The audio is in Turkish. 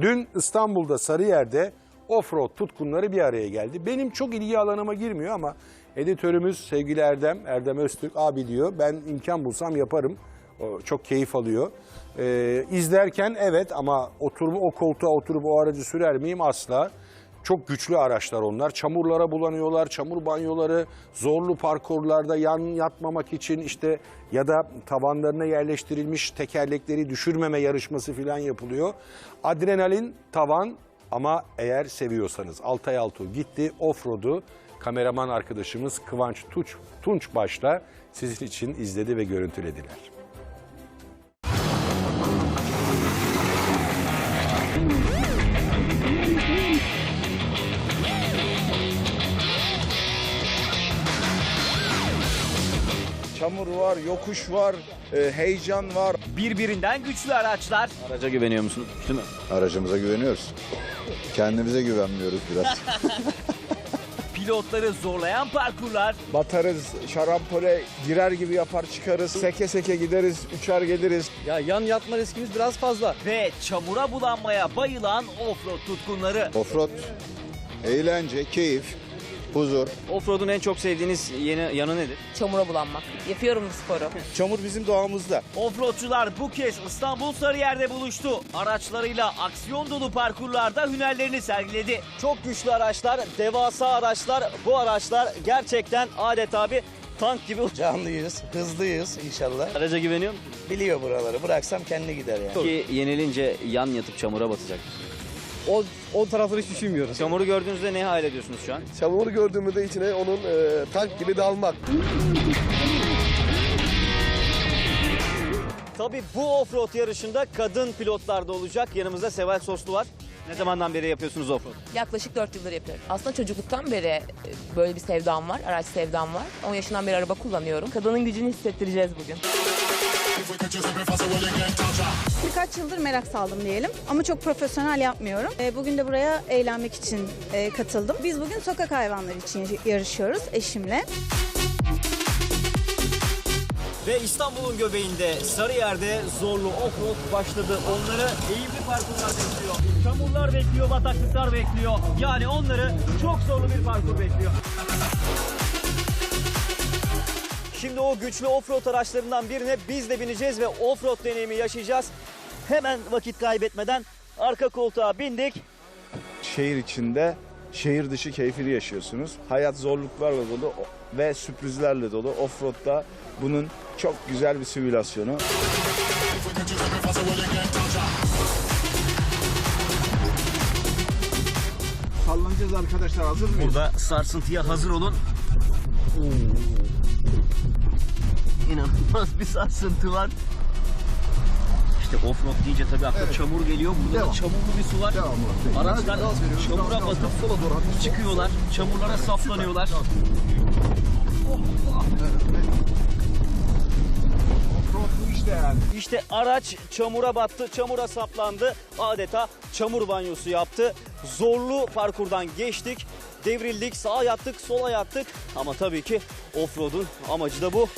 Dün İstanbul'da Sarıyer'de offroad tutkunları bir araya geldi. Benim çok ilgi alanıma girmiyor ama editörümüz sevgili Erdem, Erdem Öztürk abi diyor ben imkan bulsam yaparım. O çok keyif alıyor. Ee, izlerken evet ama oturup o koltuğa oturup o aracı sürer miyim asla. Çok güçlü araçlar onlar. Çamurlara bulanıyorlar, çamur banyoları, zorlu parkurlarda yan yatmamak için işte ya da tavanlarına yerleştirilmiş tekerlekleri düşürmeme yarışması falan yapılıyor. Adrenalin tavan ama eğer seviyorsanız Altay Altuğ gitti offroad'u kameraman arkadaşımız Kıvanç Tunç, Tunç başta sizin için izledi ve görüntülediler. Çamur var, yokuş var, e, heyecan var. Birbirinden güçlü araçlar. Araca güveniyor musunuz? Değil mi? Aracımıza güveniyoruz. Kendimize güvenmiyoruz biraz. Pilotları zorlayan parkurlar. Batarız, şarampole girer gibi yapar çıkarız. Seke seke gideriz, uçar geliriz. Ya yan yatma riskimiz biraz fazla. ve çamura bulanmaya bayılan offroad tutkunları. Offroad, eğlence, keyif, huzur. Offroad'un en çok sevdiğiniz yeni yanı nedir? çamura bulanmak. Yapıyorum bu sporu. Çamur bizim doğamızda. Offroadçular bu kez İstanbul Sarıyer'de buluştu. Araçlarıyla aksiyon dolu parkurlarda hünerlerini sergiledi. Çok güçlü araçlar, devasa araçlar. Bu araçlar gerçekten adeta bir tank gibi. Canlıyız, hızlıyız inşallah. Araca güveniyor musunuz? Biliyor buraları. Bıraksam kendi gider yani. Ki yenilince yan yatıp çamura batacak. O, o tarafları hiç düşünmüyoruz. Çamuru gördüğünüzde ne hayal ediyorsunuz şu an? Çamuru gördüğümüzde içine onun e, tank gibi dalmak. Tabii bu offroad yarışında kadın pilotlar da olacak. Yanımızda Seval Soslu var. Ne zamandan beri yapıyorsunuz offroad? Yaklaşık 4 yıldır yapıyorum. Aslında çocukluktan beri e, böyle bir sevdam var, araç sevdam var. 10 yaşından beri araba kullanıyorum. Kadının gücünü hissettireceğiz bugün. Birkaç yıldır merak saldım diyelim ama çok profesyonel yapmıyorum. E, Bugün de buraya eğlenmek için e, katıldım. Biz bugün sokak hayvanları için yarışıyoruz eşimle. Ve İstanbul'un göbeğinde Sarıyer'de zorlu offroad başladı. Onları eğimli parkurlar bekliyor. Çamurlar bekliyor, bataklıklar bekliyor. Yani onları çok zorlu bir parkur bekliyor. Şimdi o güçlü offroad araçlarından birine biz de bineceğiz ve offroad deneyimi yaşayacağız. Hemen vakit kaybetmeden arka koltuğa bindik. Şehir içinde şehir dışı keyfini yaşıyorsunuz. Hayat zorluklarla dolu ve sürprizlerle dolu. Offroad'da bunun çok güzel bir simülasyonu. Sallanacağız arkadaşlar hazır mıyız? Burada sarsıntıya hazır olun. İnanılmaz bir sarsıntı var. İşte offroad deyince tabii akla çamur geliyor. Burada da çamurlu bir su var. Araçlar çamura batıp çıkıyorlar. Çamurlara saplanıyorlar. İşte araç çamura battı, çamura saplandı. Adeta çamur banyosu yaptı. Zorlu parkurdan geçtik. Devrildik, sağa yattık, sola yattık. Ama tabii ki offroad'un amacı da bu.